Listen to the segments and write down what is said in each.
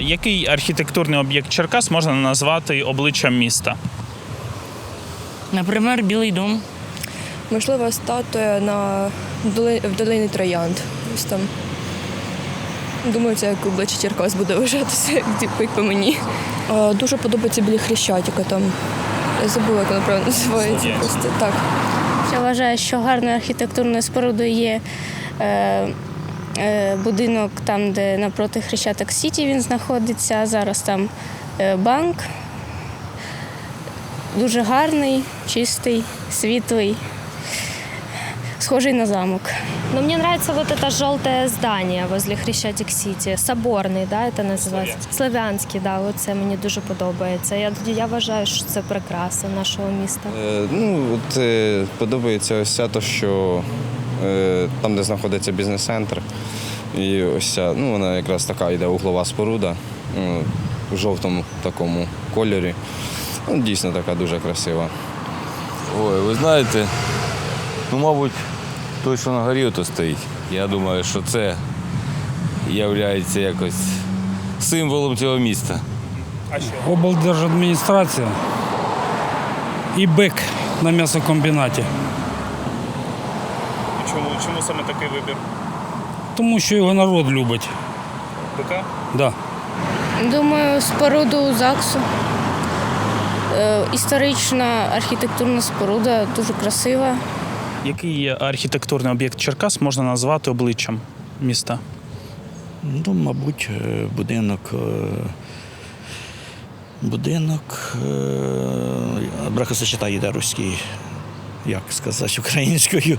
Який архітектурний об'єкт Черкас можна назвати обличчям міста? Наприклад, Білий дом. Можливо, статуя на в долині Троянд. Ось там. Думаю, це як обличчя Черкас буде вважатися, як, по мені. А, дуже подобається біля Хрещатика там. Я забула, як воно правильно називається. Просто так. Я вважаю, що гарною архітектурною спорудою є е, будинок там, де напроти Хрещатик Сіті він знаходиться. Зараз там е, банк. Дуже гарний, чистий, світлий, схожий на замок. Но мне нравится вот это желтое здание возле Хрещатик-Сіті, соборний, да, це називається? Славянський, да, оце мені дуже подобається. Я, я вважаю, що це прикраса нашого міста. Е, Ну, от е, подобається ось то, що е, там, де знаходиться бізнес-центр, і ось ця, ну, вона якраз така йде углова споруда е, у жовтому такому кольорі. Ну, дійсно така дуже красива. Ой, ви знаєте, ну, мабуть, той, що на горі ото стоїть. Я думаю, що це є якось символом цього міста. облдержадміністрація і бик на м'ясокомбінаті. Чому, чому саме такий вибір? Тому що його народ любить. БК? Да. Думаю, споруду ЗАГСу. Е, історична архітектурна споруда, дуже красива. Який архітектурний об'єкт Черкас можна назвати обличчям міста? Ну, мабуть, е, будинок. е, Будинок е, бракосочетання руський, як сказати українською.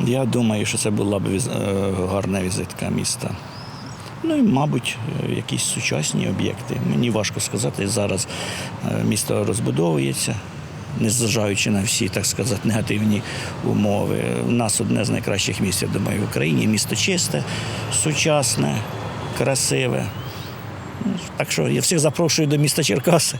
Я думаю, що це була б е, гарна візитка міста. Ну і, мабуть, е, якісь сучасні об'єкти. Мені важко сказати, зараз е, місто розбудовується, незважаючи на всі, так сказати, негативні умови. У нас одне з найкращих місць, я думаю, в Україні. Місто чисте, сучасне, красиве. Так що я всіх запрошую до міста Черкаси.